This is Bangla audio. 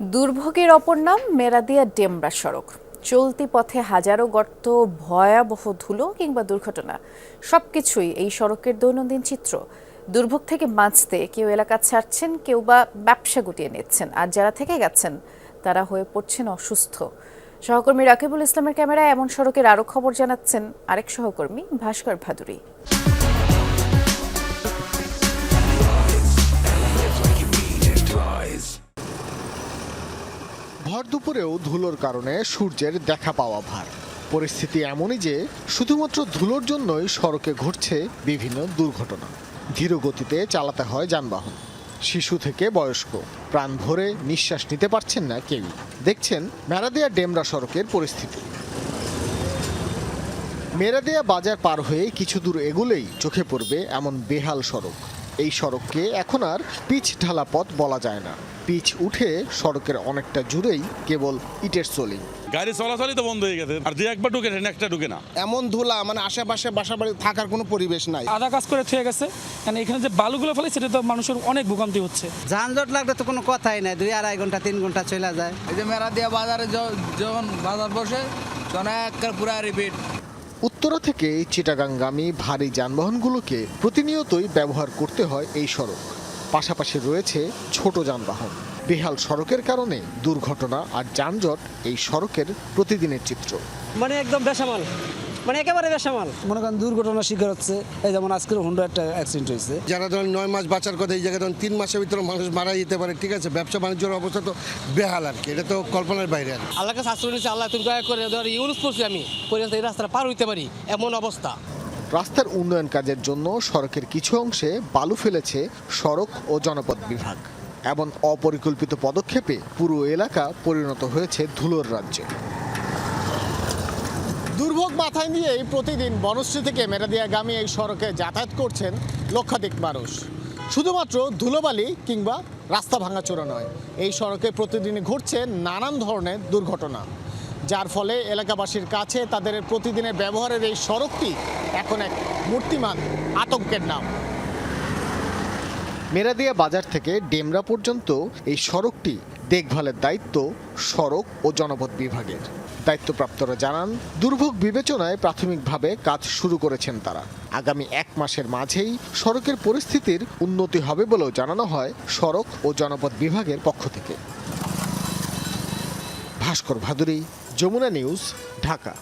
দুর্ভোগের অপর নাম মেরাদিয়া ডেমরা সড়ক। চলতি পথে হাজারো গর্ত, ভয়াবহ ধুলো কিংবা দুর্ঘটনা, সবকিছুই এই সড়কের দৈনন্দিন চিত্র। দুর্ভোগ থেকে বাঁচতে কেউ এলাকা ছাড়ছেন, কেউ বা ব্যবসা গুটিয়ে নিচ্ছেন। আর যারা থেকে গেছেন, তারা হয়ে পড়ছেন অসুস্থ। সহকর্মী রাকিবুল ইসলামের ক্যামেরায় এমন সড়কের আরও খবর জানাচ্ছেন আরেক সহকর্মী ভাস্কর ভাদুরী। ভর দুপুরেও ধুলোর কারণে সূর্যের দেখা পাওয়া ভার। পরিস্থিতি এমনই যে শুধুমাত্র ধুলোর জন্যই সড়কে ঘটছে বিভিন্ন দুর্ঘটনা। ধীর গতিতে চালাতে হয় যানবাহন। শিশু থেকে বয়স্ক, প্রাণ ভরে নিঃশ্বাস নিতে পারছেন না কেউ। দেখছেন মেরাদিয়া ডেমরা সড়কের পরিস্থিতি। মেরাদিয়া বাজার পার হয়ে কিছু দূর এগুলেই চোখে পড়বে এমন বেহাল সড়ক। এই সড়ককে এখন আর পিচ ঢালা পথ বলা যায় না। পিচ উঠে সড়কের অনেকটা জুড়েই কেবল ইটের সোলিং। গাড়ি চলাচলই তো বন্ধ হয়ে গেছে আর যে একবার ঢুকে একটা ঢুকে না। এমন ধুলা মানে আশেপাশে বাসা বাড়ি থাকার কোনো পরিবেশ নাই। আধা কাজ করে থুয়ে গেছে কারণ এখানে যে বালুগুলো ফেলে সেটা তো মানুষের অনেক ভোগান্তি হচ্ছে। যানজট লাগলে তো কোনো কথাই নাই দুই আড়াই ঘণ্টা তিন ঘণ্টা চলে যায়। এই যে মেরা দিয়া বাজারে যখন বাজার বসে তখন একটা পুরা রিপিট উত্তরা থেকে চিটাগাঙ্গামী ভারী যানবাহনগুলোকে প্রতিনিয়তই ব্যবহার করতে হয় এই সড়ক। পাশাপাশি রয়েছে ছোট যানবাহন। বেহাল সড়কের কারণে দুর্ঘটনা আর যানজট এই সড়কের প্রতিদিনের চিত্র। মানে একদম বেসামাল। মানে একেবারে বেসামাল। মনে করেন দুর্ঘটনার শিকার হচ্ছে। এই যেমন আজকের হুন্ডা একটা অ্যাক্সিডেন্ট হয়েছে। যারা ধরেন নয় মাস বাঁচার কথা এই জায়গায় ধরেন তিন মাসের ভিতরে মানুষ মারা যেতে পারে ঠিক আছে? ব্যবসা বাণিজ্যের অবস্থা তো বেহাল আর কি। এটা তো কল্পনার বাইরে আর কি। আল্লাহর কাছে আশ্রয় নিয়েছি আল্লাহ তুমি দয়া করে ধর ইউনুস করছি আমি করে এই রাস্তাটা পার হইতে পারি এমন অবস্থা। রাস্তার উন্নয়ন কাজের জন্য সড়কের কিছু অংশে বালু ফেলেছে সড়ক ও জনপদ বিভাগ। এমন অপরিকল্পিত পদক্ষেপে পুরো এলাকা পরিণত হয়েছে ধুলোর রাজ্যে। দুর্ভোগ মাথায় নিয়েই প্রতিদিন বনশ্রী থেকে মেরাদিয়াগামী এই সড়কে যাতায়াত করছেন লক্ষাধিক মানুষ। শুধুমাত্র ধুলোবালি কিংবা রাস্তা ভাঙাচোরা নয়, এই সড়কে প্রতিদিন ঘটছে নানান ধরনের দুর্ঘটনা। যার ফলে এলাকাবাসীর কাছে তাদের প্রতিদিনের ব্যবহারের এই সড়কটি এখন এক মূর্তিমান আতঙ্কের নাম। মেরাদিয়া বাজার থেকে ডেমরা পর্যন্ত এই সড়কটি দেখভালের দায়িত্ব সড়ক ও জনপথ বিভাগের। দায়িত্বপ্রাপ্তরা জানান, দুর্ভোগ বিবেচনায় প্রাথমিকভাবে কাজ শুরু করেছেন তারা। আগামী এক মাসের মাঝেই সড়কের পরিস্থিতির উন্নতি হবে বলেও জানানো হয় সড়ক ও জনপথ বিভাগের পক্ষ থেকে। ভাস্কর ভাদুরী যমুনা নিউজ ঢাকা।